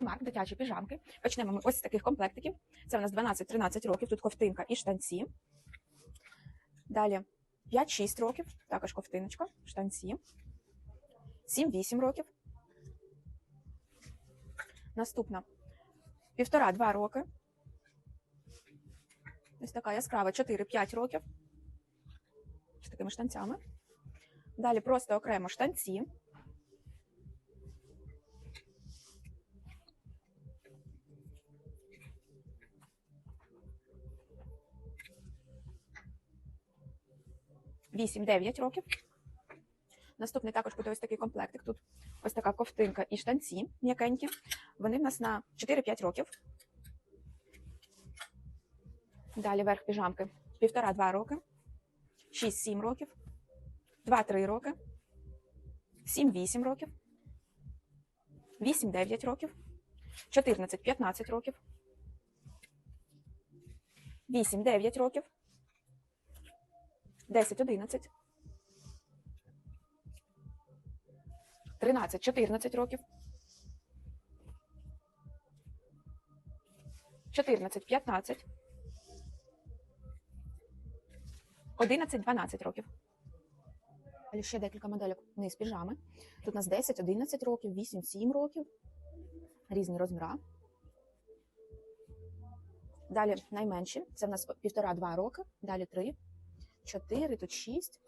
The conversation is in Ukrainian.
Марк, дитячі піжамки. Почнемо ми ось з таких комплектиків. Це у нас 12-13 років, тут ковтинка і штанці. Далі 5-6 років, також ковтиночка, штанці. 7-8 років. Наступна півтора-два роки. Ось така яскрава 4-5 років. З такими штанцями. Далі просто окремо штанці. Вісім-дев'ять років. Наступний також буде ось такий комплектик. Тут ось така ковтинка і штанці м'якенькі. Вони в нас на 4-5 років. Далі верх піжамки півтора-два роки, 6-7 років, 2-3 роки, 7-8 років, 8-9 років, 14-15 років, 8-9 років, 10-11, 13-14 років, 14-15, 11-12 років. Далі ще декілька моделек. Низ піжами. Тут у нас 10-11 років, 8-7 років, різні розміра. Далі найменші, це в нас півтора-два роки, далі 3, 4, тут 6,